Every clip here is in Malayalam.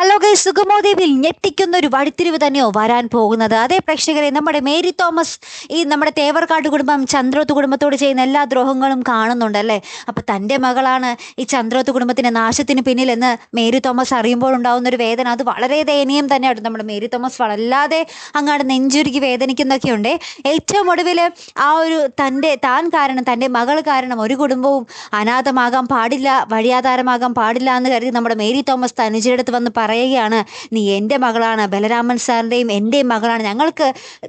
ഹലോ ഗൈ സുഗമോദേവിൽ ഞെട്ടിക്കുന്ന ഒരു വഴിത്തിരിവ് തന്നെയോ വരാൻ പോകുന്നത്? അതേ പ്രേക്ഷകരെ നമ്മുടെ മേരി തോമസ് ഈ നമ്മുടെ തേവർക്കാട് കുടുംബം ചന്ദ്രോത്ത് കുടുംബത്തോട് ചെയ്യുന്ന എല്ലാ ദ്രോഹങ്ങളും കാണുന്നുണ്ട് അല്ലേ? അപ്പൊ തന്റെ മകളാണ് ഈ ചന്ദ്രോത്ത് കുടുംബത്തിന്റെ നാശത്തിന് പിന്നിലെന്ന് മേരി തോമസ് അറിയുമ്പോൾ ഉണ്ടാകുന്ന ഒരു വേദന. അത് വളരെ ദയനീയം തന്നെയാണ് നമ്മുടെ മേരി തോമസ് വല്ലാതെ അങ്ങാട് നെഞ്ചുരുക്കി വേദനിക്കുന്നൊക്കെയുണ്ട്. ഏറ്റവും ഒടുവിൽ ആ ഒരു തന്റെ താൻ കാരണം തന്റെ മകൾ കാരണം ഒരു കുടുംബവും അനാഥമാകാൻ പാടില്ല വഴിയാധാരമാകാൻ പാടില്ല എന്ന് കരുതി നമ്മുടെ മേരി തോമസ് തനുജയുടെ അടുത്ത് വന്ന് പറയുകയാണ് നീ എന്റെ മകളാണ് ബലരാമൻ സാറിന്റെയും എന്റെയും മകളാണ്. ഞങ്ങൾക്ക്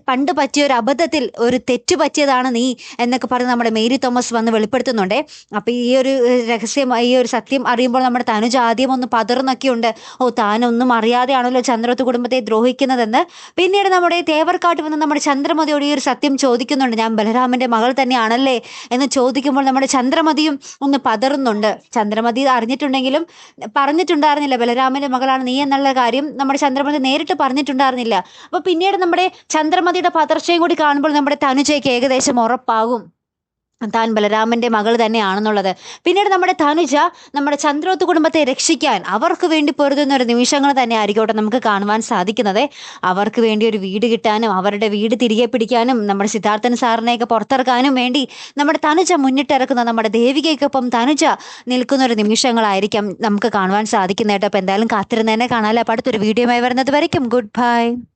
പണ്ട് പറ്റിയ ഒരു അബദ്ധത്തിൽ ഒരു തെറ്റ് പറ്റിയതാണ് നീ എന്നൊക്കെ പറഞ്ഞ് നമ്മുടെ മേരി തോമസ് വന്ന് വെളിപ്പെടുത്തുന്നുണ്ട്. അപ്പോൾ ഈ ഒരു രഹസ്യം ഈ ഒരു സത്യം അറിയുമ്പോൾ നമ്മുടെ തനുജ ആദ്യം ഒന്ന് പതിർന്നൊക്കെയുണ്ട് ഓ താനൊന്നും അറിയാതെയാണല്ലോ ചന്ദ്രത്ത് കുടുംബത്തെ ദ്രോഹിക്കുന്നതെന്ന് പിന്നീട് നമ്മുടെ തേവർക്കാട്ട് വന്ന് നമ്മുടെ ചന്ദ്രമതിയോട് ഈ ഒരു സത്യം ചോദിക്കുന്നുണ്ട്. ഞാൻ ബലരാമന്റെ മകൾ തന്നെയാണല്ലേ എന്ന് ചോദിക്കുമ്പോൾ നമ്മുടെ ചന്ദ്രമതിയും ഒന്ന് പതറുന്നുണ്ട്. ചന്ദ്രമതി അറിഞ്ഞിട്ടുണ്ടെങ്കിലും പറഞ്ഞിട്ടുണ്ടായിരുന്നില്ല ബലരാമന്റെ മകളാണ്. നീ എന്നുള്ള കാര്യം നമ്മുടെ ചന്ദ്രമതി നേരിട്ട് പറഞ്ഞിട്ടുണ്ടായിരുന്നില്ല. അപ്പോൾ പിന്നീട് നമ്മുടെ ചന്ദ്രമതിയുടെ പതർച്ചയും കൂടി കാണുമ്പോൾ നമ്മുടെ തനുജയ്ക്ക് ഏകദേശം ഉറപ്പാകും. താൻ ബലരാമന്റെ മകൾ തന്നെയാണെന്നുള്ളത്. പിന്നീട് നമ്മുടെ തനുജ നമ്മുടെ ചന്ദ്രോത്ത് കുടുംബത്തെ രക്ഷിക്കാൻ അവർക്ക് വേണ്ടി പൊരുതുന്ന ഒരു നിമിഷങ്ങൾ തന്നെ ആയിരിക്കോട്ടെ നമുക്ക് കാണുവാൻ സാധിക്കുന്നത്. അവർക്ക് വേണ്ടി ഒരു വീട് കിട്ടാനും അവരുടെ വീട് തിരികെ പിടിക്കാനും നമ്മുടെ സിദ്ധാർത്ഥൻ സാറിനെയൊക്കെ പുറത്തിറക്കാനും വേണ്ടി നമ്മുടെ തനുജ മുന്നിട്ടിറക്കുന്ന നമ്മുടെ ദേവികയ്ക്കൊപ്പം തനുജ നിൽക്കുന്ന ഒരു നിമിഷങ്ങളായിരിക്കാം നമുക്ക് കാണുവാൻ സാധിക്കുന്നതായിട്ട് അപ്പോൾ എന്തായാലും കാത്തിരുന്നതിനെ കാണാമല്ലോ അപ്പോൾ അടുത്തൊരു വീഡിയോയുമായി വരുന്നത് വരയ്ക്കും. Good bye